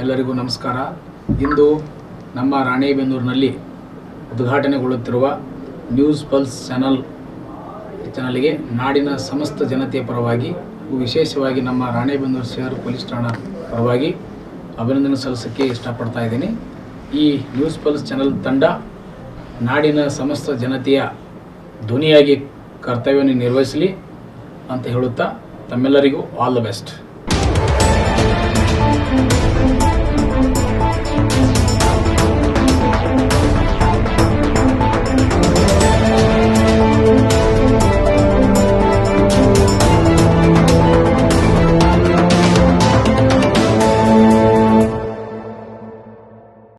ಎಲ್ಲರಿಗೂ ನಮಸ್ಕಾರ. ಇಂದು ನಮ್ಮ ರಾಣೆಬೆನ್ನೂರಿನಲ್ಲಿ ಉದ್ಘಾಟನೆಗೊಳ್ಳುತ್ತಿರುವ ನ್ಯೂಸ್ ಪಲ್ಸ್ ಚಾನಲ್ ಚಾನಲ್ಗೆ ನಾಡಿನ ಸಮಸ್ತ ಜನತೆಯ ಪರವಾಗಿ ವಿಶೇಷವಾಗಿ ನಮ್ಮ ರಾಣೆಬೆನ್ನೂರು ಶಹರ್ ಪೊಲೀಸ್ ಠಾಣಾ ಪರವಾಗಿ ಅಭಿನಂದನೆ ಸಲ್ಲಿಸೋಕ್ಕೆ ಇಷ್ಟಪಡ್ತಾ ಇದ್ದೀನಿ. ಈ ನ್ಯೂಸ್ ಪಲ್ಸ್ ಚಾನಲ್ ತಂಡ ನಾಡಿನ ಸಮಸ್ತ ಜನತೆಯ ಧ್ವನಿಯಾಗಿ ಕರ್ತವ್ಯವನ್ನು ನಿರ್ವಹಿಸಲಿ ಅಂತ ಹೇಳುತ್ತಾ ತಮ್ಮೆಲ್ಲರಿಗೂ ಆಲ್ ದ ಬೆಸ್ಟ್